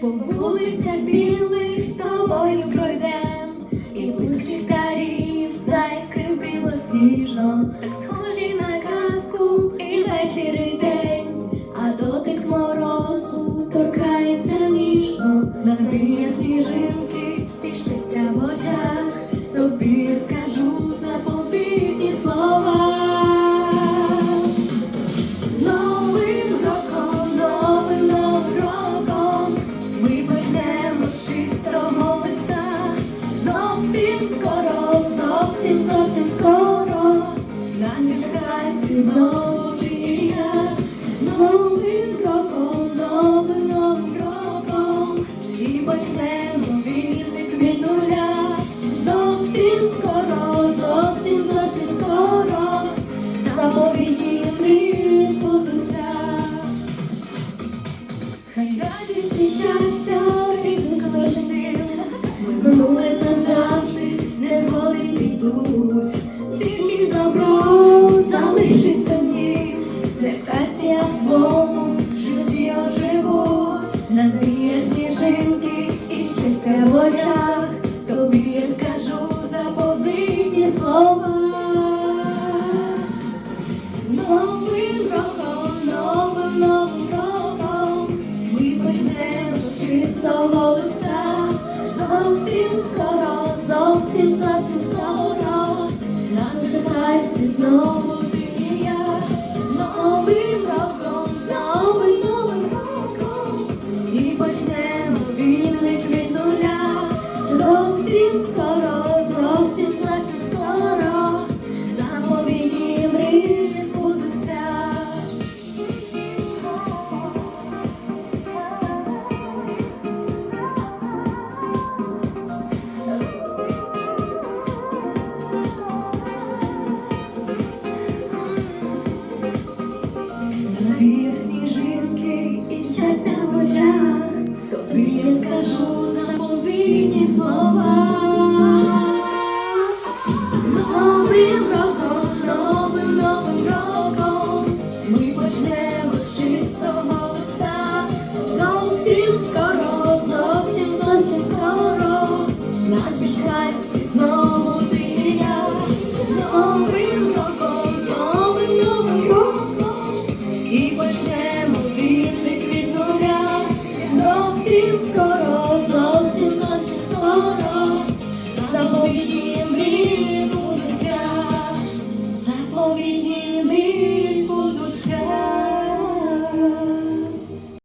По вулицях білих з тобою пройдем, і близьких тарів зайскрив білосніжно, так схожі на казку і вечіри. Thank. Новим роком, новим новим роком ми почнемо з чистого листа, зовсім скоро, зовсім, зовсім скоро, нас щасті знову ти і я. З новим роком, новим новим роком і почнемо вільний від нуля, зовсім скоро. і щастя в очах, тобі я скажу заповітні слова. З новим роком, новим новим роком ми почнемо з чистого листа. Зовсім скоро, зовсім, зовсім скоро, наче щастя знову ти я. З новим роком, новим новим роком і почнемо